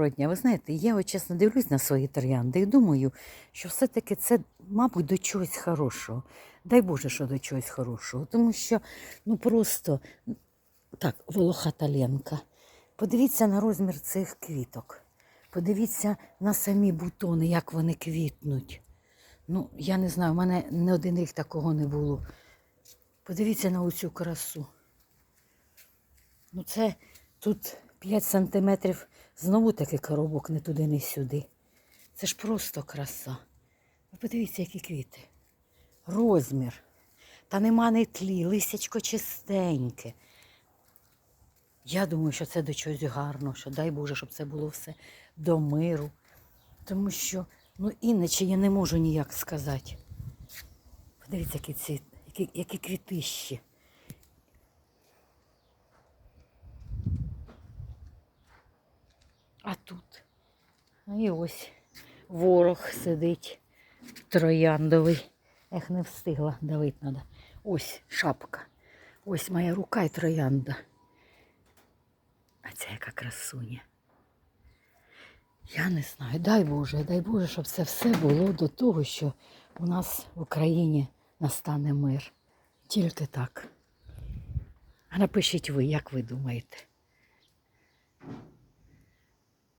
доброго дня. Ви знаєте, я от чесно дивлюсь на свої троянди і думаю, що все-таки це, мабуть, до чогось хорошого. Дай Боже, що до чогось хорошого. Тому що ну просто так, волохата Ленка. Подивіться на розмір цих квіток. Подивіться на самі бутони, як вони квітнуть. Ну, я не знаю, у мене не один рік такого не було. Подивіться на оцю красу. Ну, це тут 5 сантиметрів знову таки коробок не туди, не сюди. Це ж просто краса. Ви подивіться, які квіти. Розмір. Та нема не тлі, лисячко чистеньке. Я думаю, що це до чогось гарного, що дай Боже, щоб це було все до миру. Тому що, ну, іначе я не можу ніяк сказати. Подивіться, які, ці, які, які квітищі. А тут. І ось ворог сидить трояндовий. Ех, не встигла, давити треба. Ось шапка. Ось моя рука і троянда. А це яка красуня. Я не знаю, дай Боже, дай Боже, щоб це все було до того, що у нас в Україні настане мир. Тільки так. А напишіть ви, як ви думаєте.